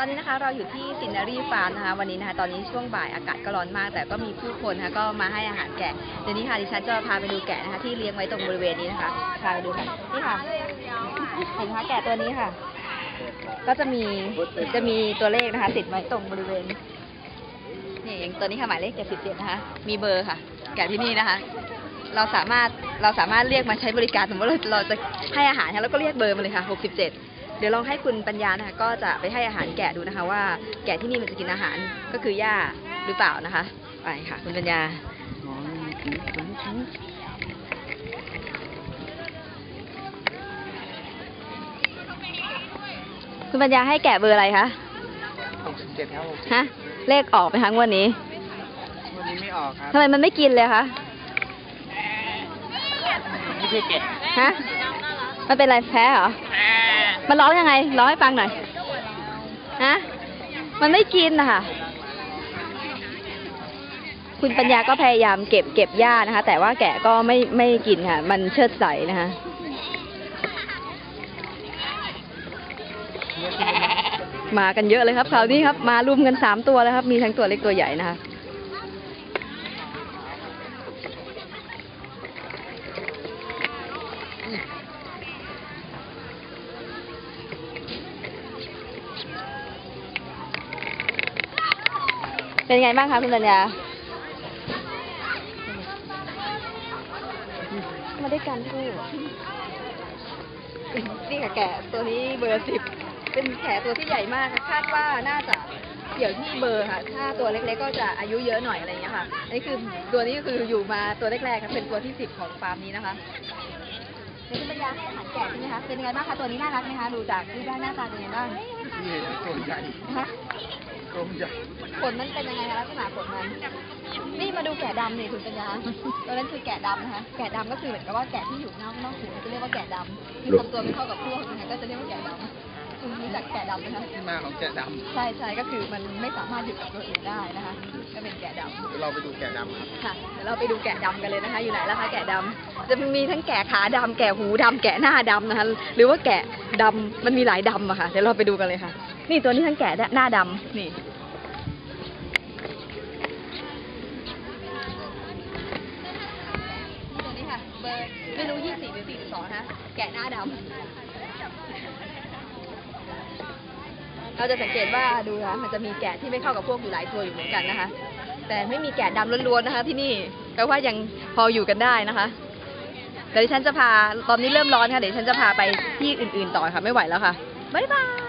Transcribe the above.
ตอนนี้นะคะเราอยู่ที่ซินนารีฟาร์มนะคะวันนี้นะคะตอนนี้ช่วงบ่ายอากาศก็ร้อนมาก แต่ก็มีผู้คนนะคะก็มาให้อาหารแกะเดี๋ยวนี้ค่ะดิฉันจะพาไปดูแกะนะคะที่เลี้ยงไว้ตรงบริเวณนี้นะคะพาไปดูค่ะนี่ค่ะเห็นไหมคะแกะตัวนี้ค่ะ ก็จะมีจะมีตัวเลขนะคะ ติดไว้ตรงบริเวณนี่อย่างตัวนี้ค่ะหมายเลข77นะคะ มีเบอร์ค่ะ แกะที่นี่นะคะ เราสามารถเราสามารถเรียกมาใช้บริการสมมติเราเราจะให้อาหารแล้วก็เรียกเบอร์มาเลยค่ะ67 เดี๋ยวลองให้คุณปัญญานะคะก็จะไปให้อาหารแกะดูนะคะ ว่าแกะที่นี่มันจะกินอาหารก็คือหญ้าหรือเปล่านะคะ ไปค่ะ คุณปัญญาคุณปัญญาให้แกะเบอร์อะไรคะหกสิบเจ็ดครับหกสิบฮะเลขออกไหมคะงวดนี้วันนี้ไม่ออกครับทำไมมันไม่กินเลยคะไม่ใช่เจ็ดฮะมันเป็นอะไรแพ้เหรอ มันร้องยังไง ร้องให้ฟังหน่อยฮะมันไม่กินนะคะคุณปัญญาก็พยายามเก็บเก็บหญ้านะคะ แต่ว่าแกะก็ไม่ไม่กินค่ะ มันเชิดใสนะคะมากันเยอะเลยครับคราวนี้ครับ มารุมกันสามตัวแล้วครับ มีทั้งตัวเล็กตัวใหญ่นะคะ เป็นไงบ้างคะคุณปัญญามาด้วยกันคู่นี่ค่ะแกะตัวนี้เบอร์สิบเป็นแกะตัวที่ใหญ่มากค่ะคาดว่าน่าจะเกี่ยวที่เบอร์ค่ะ ถ้าตัวเล็กๆก็จะอายุเยอะหน่อยอะไรอย่างเงี้ยค่ะอันนี้คือตัวนี้ก็คืออยู่มาตัวแรกๆค่ะเป็นตัวที่สิบของฟาร์มนี้นะคะเดี๋ยวคุณปัญญาให้อาหารแกะใช่ไหมคะเป็นยังไงบ้างคะตัวนี้น่ารักไหมคะดูจากรูปร่างหน้าตาเป็นยังไงบ้างนี่ตัวใหญ่ ฮะตัวใหญ่ขนมันเป็นยังไงคะลักษณะขนมันนี่มาดูแกะดำนี่คุณปัญญาตัวนั้นคือแกะดำนะคะ แกะดำก็คือเหมือนกับว่าแกะที่อยู่นอกนอกหูจะเรียกว่าแกะดำที่ทำตัวไม่เข้ากับพวกนะคะก็จะเรียกว่าแกะดำคุณรู้จักแกะดำไหมคะที่มาของแกะดใช่ใช่ก็คือมันไม่สามารถอยู่กับตัวอื่นได้นะคะ ก็เป็นแกะดำำเดี๋ยวเราไปดูแกะดำครับค่ะเดี๋ยวเราไปดูแกะดำกันเลยนะคะ อยู่ไหนล่ะคะแกะดำจะมีทั้งแกะขาดำแกะหูดำแกะหน้าดำนะคะ หรือว่าแกะดำมันมีหลายดำอะค่ะ เดี๋ยวเราไปดูกันเลยค่ะ นี่ตัวนี้ทั้งแกะหน้าดำนี่ เบอร์ไม่รู้ยี่สี่หรือสี่สองนะแกะหน้าดำเราจะสังเกตว่าดูนะมันจะมีแกะที่ไม่เข้ากับพวกอยู่หลายตัวอยู่เหมือนกันนะคะ แต่ไม่มีแกะดำล้วนๆนะคะ ที่นี่แปลว่ายังพออยู่กันได้นะคะเดี๋ยวฉันจะพาตอนนี้เริ่มร้อนค่ะเดี๋ยวฉันจะพาไปที่อื่น ๆ ต่อค่ะไม่ไหวแล้วค่ะบ๊ายบาย